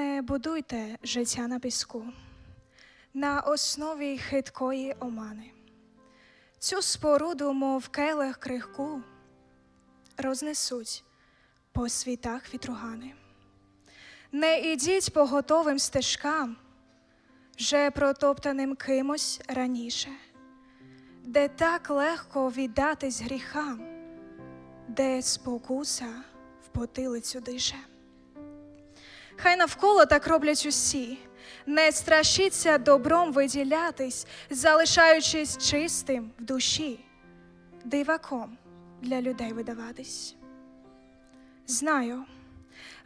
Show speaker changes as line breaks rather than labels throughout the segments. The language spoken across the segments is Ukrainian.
Не будуйте життя на піску, на основі хиткої омани. Цю споруду, мов келих крихку, рознесуть по світах вітругани. Не ідіть по готовим стежкам, вже протоптаним кимось раніше, де так легко віддатись гріхам, де спокуса в потилицю дише. Хай навколо так роблять усі, не страшіться добром виділятись, залишаючись чистим в душі, диваком для людей видаватись. Знаю,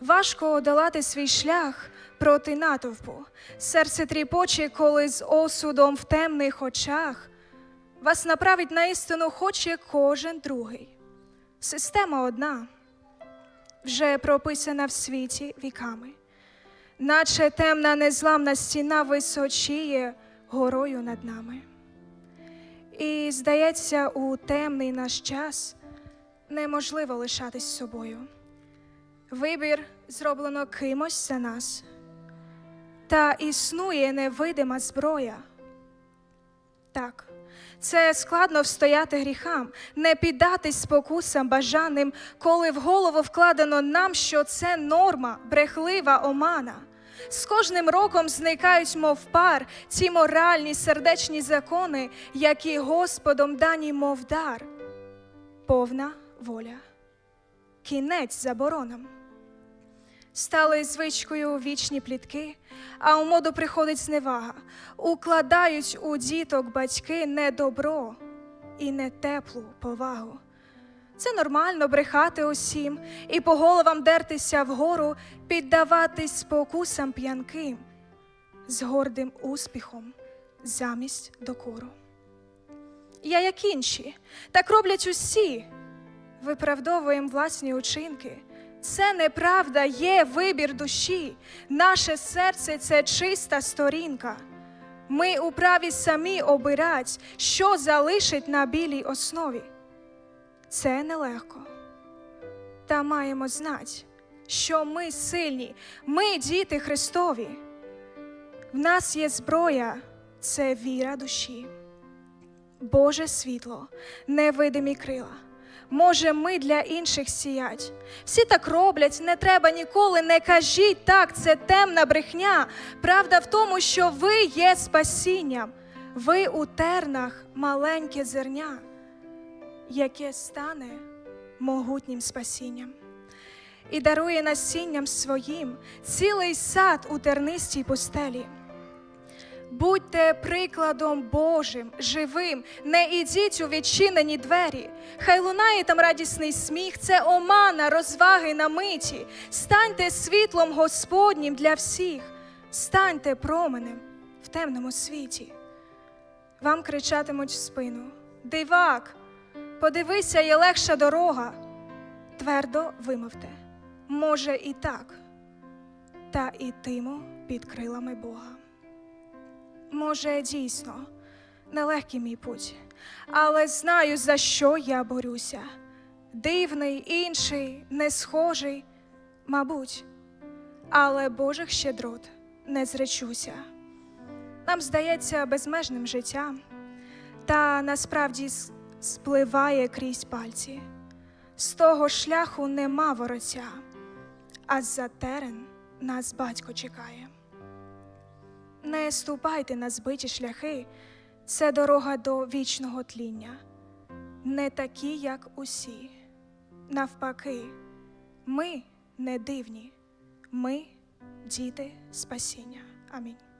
важко одолати свій шлях проти натовпу, серце тріпоче, коли з осудом в темних очах вас направить на істину хоче кожен другий. Система одна, вже прописана в світі віками, наче темна незламна стіна височіє горою над нами. І, здається, у темний наш час неможливо лишатись собою. Вибір зроблено кимось за нас, та існує невидима зброя. Так, це складно встояти гріхам, не піддатись спокусам бажаним, коли в голову вкладено нам, що це норма, брехлива омана. З кожним роком зникають, мов пар, ці моральні сердечні закони, які Господом дані, мов дар. Повна воля, кінець заборонам. Стали звичкою вічні плітки, а у моду приходить зневага, укладають у діток батьки не добро і не теплу повагу. Це нормально брехати усім і по головам дертися вгору, піддаватись спокусам п'янким, з гордим успіхом замість докору. Я, як інші, так роблять усі, виправдовуємо власні учинки. Це неправда, є вибір душі. Наше серце це чиста сторінка. Ми у праві самі обирать, що залишить на білій основі. Це нелегко. Та маємо знати, що ми сильні, ми діти Христові. В нас є зброя, це віра душі. Боже світло, невидимі крила. Може, ми для інших сіять. Всі так роблять, не треба ніколи, не кажіть так, це темна брехня. Правда в тому, що ви є спасінням, ви у тернах маленьке зерня, яке стане могутнім спасінням. І дарує насінням своїм цілий сад у тернистій пустелі. Будьте прикладом Божим, живим, не ідіть у відчинені двері. Хай лунає там радісний сміх, це омана, розваги на миті. Станьте світлом Господнім для всіх, станьте променем в темному світі. Вам кричатимуть в спину: Дивак, подивися, є легша дорога. Твердо вимовте, може, і так, та ітиму під крилами Бога. Може, дійсно, нелегкий мій путь, але знаю, за що я борюся. Дивний, інший, не схожий, мабуть, але Божих щедрот не зречуся. Нам здається безмежним життя, та насправді спливає крізь пальці. З того шляху нема вороття, а з-за терен нас батько чекає. Не ступайте на збиті шляхи, це дорога до вічного тління, не такі, як усі. Навпаки, ми не дивні, ми діти спасіння. Амінь.